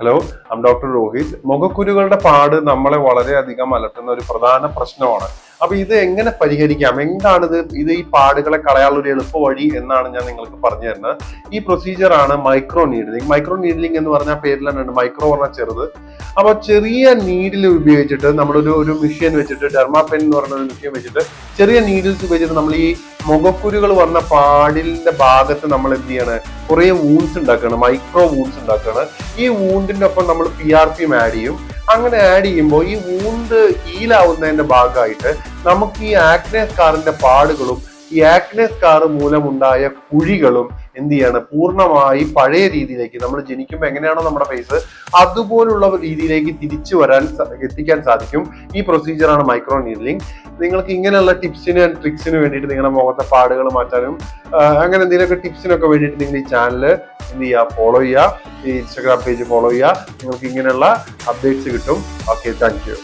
Hello doctor Rohit മുഖക്കുരുകളുടെ പാട് നമ്മളെ വളരെയധികം അലട്ടുന്ന ഒരു പ്രധാന പ്രശ്നമാണ്. അപ്പൊ ഇത് എങ്ങനെ പരിഹരിക്കാം? എന്താണ് ഇത് ഇത് ഈ പാടുകളെ കളയാനുള്ള ഒരു എളുപ്പ വഴി എന്നാണ് ഞാൻ നിങ്ങൾക്ക് പറഞ്ഞു തരുന്നത്. ഈ പ്രൊസീജിയർ ആണ് മൈക്രോ നീഡലിംഗ് മൈക്രോ നീഡലിംഗ് എന്ന് പറഞ്ഞ പേരിൽ തന്നെ മൈക്രോ പറഞ്ഞാൽ ചെറുത്. അപ്പൊ ചെറിയ നീഡിൽ ഉപയോഗിച്ചിട്ട് നമ്മളൊരു ഒരു മെഷീൻ വെച്ചിട്ട് ഡെർമാപെൻ എന്ന് പറഞ്ഞ ഒരു മെഷീൻ വെച്ചിട്ട് ചെറിയ നീഡിൽസ് ഉപയോഗിച്ചിട്ട് നമ്മൾ ഈ മുഖക്കുരുകൾ വന്ന പാടിലിന്റെ ഭാഗത്ത് നമ്മൾ എന്ത് ചെയ്യാണ്? കുറെ വൂൺസ് ഉണ്ടാക്കുകയാണ്. മൈക്രോ വൂൺസ് ഉണ്ടാക്കുകയാണ്. ഈ വൂണ്ടിന്റെ ഒപ്പം നമ്മൾ പി ആർ പിയും ആഡ് ചെയ്യും. അങ്ങനെ ആഡ് ചെയ്യുമ്പോൾ ഈ വൂണ്ട് ഹീലാവുന്നതിന്റെ ഭാഗമായിട്ട് നമുക്ക് ഈ ആക്നെ സ്കാറിന്റെ പാടുകളും ഈ ആക്നെ സ്കാർ മൂലമുണ്ടായ കുഴികളും എന്ത് ചെയ്യാണ് പൂർണമായി പഴയ രീതിയിലേക്ക് നമ്മൾ ജനിക്കുമ്പോൾ എങ്ങനെയാണോ നമ്മുടെ ഫേസ് അതുപോലുള്ള രീതിയിലേക്ക് തിരിച്ചു വരാൻ എത്തിക്കാൻ സാധിക്കും. ഈ പ്രൊസീജിയറാണ് മൈക്രോ നീഡലിംഗ് നിങ്ങൾക്ക് ഇങ്ങനെയുള്ള ടിപ്സിന് ട്രിക്സിന് വേണ്ടിയിട്ട് നിങ്ങളുടെ മുഖത്തെ പാടുകൾ മാറ്റാനും അങ്ങനെ എന്തെങ്കിലുമൊക്കെ ടിപ്സിനൊക്കെ വേണ്ടിയിട്ട് നിങ്ങൾ ഈ ചാനൽ എന്ത് ചെയ്യുക? ഫോളോ ചെയ്യുക. ഈ ഇൻസ്റ്റാഗ്രാം പേജ് ഫോളോ ചെയ്യുക. നിങ്ങൾക്ക് ഇങ്ങനെയുള്ള അപ്ഡേറ്റ്സ് കിട്ടും. Okay thank you